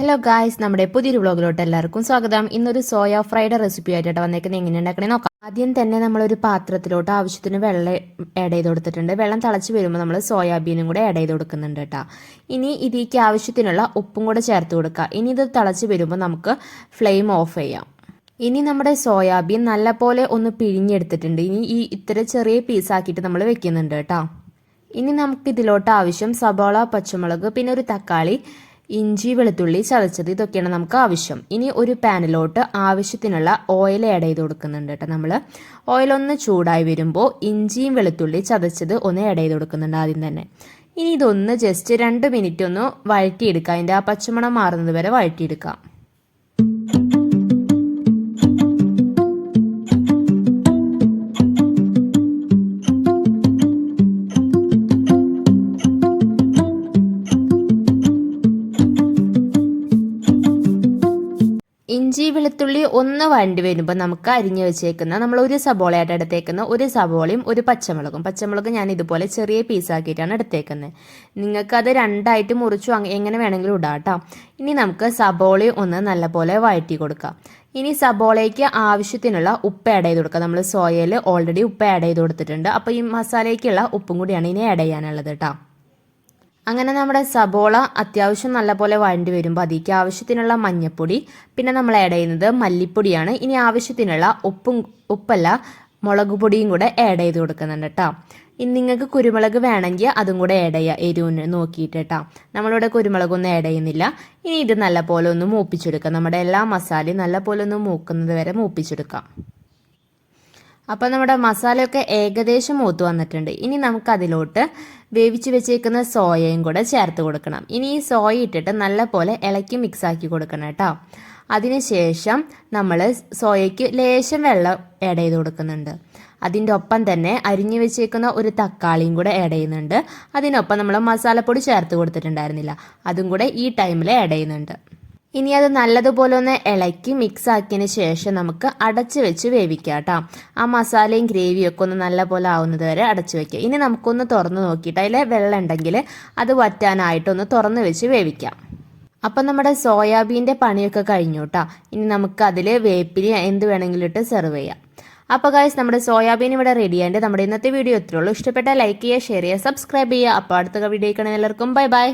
Hello guys നമ്മുടെ പുതിയൊരു വ്ളോഗിലോട്ട് എല്ലാവർക്കും സ്വാഗതം. ഇന്നൊരു സോയ ഫ്രൈഡ് റെസിപ്പി ആയിട്ടാണ് വന്നേക്കുന്നത്. എങ്ങനെ ഉണ്ടാക്കണേ നോക്കാം. ആദ്യം തന്നെ നമ്മളൊരു പാത്രത്തിലോട്ട് ആവശ്യത്തിന് വെള്ളം ആഡ് ചെയ്ത് കൊടുത്തിട്ടുണ്ട്. വെള്ളം തിളച്ച് വരുമ്പോൾ നമ്മൾ സോയാബീനും കൂടെ ആഡ് ചെയ്ത് കൊടുക്കുന്നുണ്ട് കേട്ടോ. ഇനി ഇതിലേക്ക് ആവശ്യത്തിനുള്ള ഉപ്പും കൂടെ ചേർത്ത് കൊടുക്കുക. ഇനി ഇത് തിളച്ച് വരുമ്പോൾ നമുക്ക് ഫ്ലെയിം ഓഫ് ചെയ്യാം. ഇനി നമ്മുടെ സോയാബീൻ നല്ലപോലെ ഒന്ന് പിഴിഞ്ഞെടുത്തിട്ടുണ്ട്. ഇനി ഈ ഇത്ര ചെറിയ പീസാക്കിയിട്ട് നമ്മൾ വെക്കുന്നുണ്ട് കേട്ടോ. ഇനി നമുക്ക് ഇതിലോട്ട് ആവശ്യം സബോള പച്ചമുളക് പിന്നെ ഒരു തക്കാളി ഇഞ്ചി വെളുത്തുള്ളി ചതച്ചത് ഇതൊക്കെയാണ് നമുക്ക് ആവശ്യം. ഇനി ഒരു പാനിലോട്ട് ആവശ്യത്തിനുള്ള ഓയിൽ ആഡ് ചെയ്ത് കൊടുക്കുന്നുണ്ട് കേട്ടോ നമ്മൾ ഒന്ന് ചൂടായി വരുമ്പോൾ ഇഞ്ചിയും വെളുത്തുള്ളി ചതച്ചത് ഒന്ന് ആഡ് ചെയ്ത് കൊടുക്കുന്നുണ്ട് ആദ്യം തന്നെ. ഇനി ഇതൊന്ന് ജസ്റ്റ് രണ്ട് മിനിറ്റ് ഒന്ന് വഴറ്റിയെടുക്കുക. അതിന്റെ ആ പച്ചമണം മാറുന്നത് വരെ വഴറ്റിയെടുക്കാം ഇഞ്ചി വെളുത്തുള്ളി ഒന്ന് വണ്ടി വരുമ്പോൾ നമുക്ക് അരിഞ്ഞു വെച്ചേക്കുന്ന നമ്മൾ ഒരു സബോളയായിട്ട് എടുത്തേക്കുന്ന ഒരു സബോളയും ഒരു പച്ചമുളകും. പച്ചമുളക് ഞാൻ ഇതുപോലെ ചെറിയ പീസാക്കിയിട്ടാണ് എടുത്തേക്കുന്നത് നിങ്ങൾക്കത് രണ്ടായിട്ട് മുറിച്ചു എങ്ങനെ വേണമെങ്കിലും ഇടാം കേട്ടോ. ഇനി നമുക്ക് സബോളയും ഒന്ന് നല്ലപോലെ വഴറ്റി കൊടുക്കാം. ഇനി സബോളയ്ക്ക് ആവശ്യത്തിനുള്ള ഉപ്പ് ആഡ് ചെയ്ത് കൊടുക്കുക നമ്മൾ സോയയിൽ ഓൾറെഡി ഉപ്പ് ആഡ് ചെയ്ത് കൊടുത്തിട്ടുണ്ട്. അപ്പോൾ ഈ മസാലയ്ക്കുള്ള ഉപ്പും കൂടിയാണ് ഇനി ആഡ് ചെയ്യാനുള്ളത് കേട്ടോ. അങ്ങനെ നമ്മുടെ സബോള അത്യാവശ്യം നല്ലപോലെ വഴണ്ടി വരുമ്പോൾ അതിലേക്ക് ആവശ്യത്തിനുള്ള മഞ്ഞപ്പൊടി പിന്നെ നമ്മൾ ആഡ് ചെയ്യുന്നത് മല്ലിപ്പൊടിയാണ്. ഇനി ആവശ്യത്തിനുള്ള ഉപ്പും ഉപ്പല്ല മുളക് പൊടിയും കൂടെ ആഡ് ചെയ്ത് കൊടുക്കുന്നുണ്ട് കേട്ടോ ഇനി നിങ്ങൾക്ക് കുരുമുളക് വേണമെങ്കിൽ അതും കൂടെ ആഡ് ചെയ്യുക എരിവിന് നോക്കിയിട്ട് കേട്ടോ നമ്മളിവിടെ കുരുമുളകൊന്നും ആഡ് ചെയ്യുന്നില്ല. ഇനി ഇത് നല്ലപോലെ ഒന്ന് മൂപ്പിച്ചെടുക്കാം. നമ്മുടെ എല്ലാ മസാലയും നല്ലപോലെ ഒന്ന് മൂക്കുന്നത് വരെ മൂപ്പിച്ചെടുക്കാം. അപ്പോൾ നമ്മുടെ മസാലയൊക്കെ ഏകദേശം മൂത്ത് വന്നിട്ടുണ്ട്. ഇനി നമുക്ക് അതിലോട്ട് വേവിച്ച് വെച്ചേക്കുന്ന സോയയും കൂടെ ചേർത്ത് കൊടുക്കണം. ഇനി ഈ സോയ ഇട്ടിട്ട് നല്ലപോലെ ഇളക്കി മിക്സ് ആക്കി കൊടുക്കണം കേട്ടോ. അതിനുശേഷം നമ്മൾ സോയയ്ക്ക് ലേശം വെള്ളം ആഡ് ചെയ്ത് കൊടുക്കുന്നുണ്ട്. അതിന്റെ ഒപ്പം തന്നെ അരിഞ്ഞു വെച്ചേക്കുന്ന ഒരു തക്കാളിയും കൂടെ ആഡ് ചെയ്യുന്നുണ്ട്. അതിനൊപ്പം നമ്മൾ മസാലപ്പൊടി ചേർത്ത് കൊടുത്തിട്ടുണ്ടായിരുന്നില്ല. അതും കൂടെ ഈ ടൈമിൽ ആഡ് ചെയ്യുന്നുണ്ട്. ഇനി അത് നല്ലതുപോലെ ഒന്ന് ഇളക്കി മിക്സ് ആക്കിയതിന് ശേഷം നമുക്ക് അടച്ച് വെച്ച് വേവിക്കാം കേട്ടോ ആ മസാലയും ഗ്രേവിയും ഒക്കെ ഒന്ന് നല്ലപോലെ ആവുന്നത് വരെ അടച്ച് വെക്കാം ഇനി നമുക്കൊന്ന് തുറന്ന് നോക്കിയിട്ട് അതിൽ വെള്ളം ഉണ്ടെങ്കിൽ അത് വറ്റാനായിട്ടൊന്ന് തുറന്ന് വെച്ച് വേവിക്കാം. അപ്പം നമ്മുടെ സോയാബീന്റെ പണിയൊക്കെ കഴിഞ്ഞു കേട്ടോ ഇനി നമുക്ക് അതിൽ വേപ്പിലി എന്ത് വേണമെങ്കിലും ഇട്ട് സെർവ് ചെയ്യാം. അപ്പോൾ ഗായ്സ് നമ്മുടെ സോയാബീൻ ഇവിടെ റെഡി ആയിട്ട് നമ്മുടെ ഇന്നത്തെ വീഡിയോ എത്രയുള്ളൂ ഇഷ്ടപ്പെട്ട ലൈക്ക് ചെയ്യുക ഷെയർ ചെയ്യുക സബ്സ്ക്രൈബ് ചെയ്യുക. അപ്പോൾ അടുത്ത വീഡിയോ കാണാൻ എല്ലാവർക്കും ബൈ ബൈ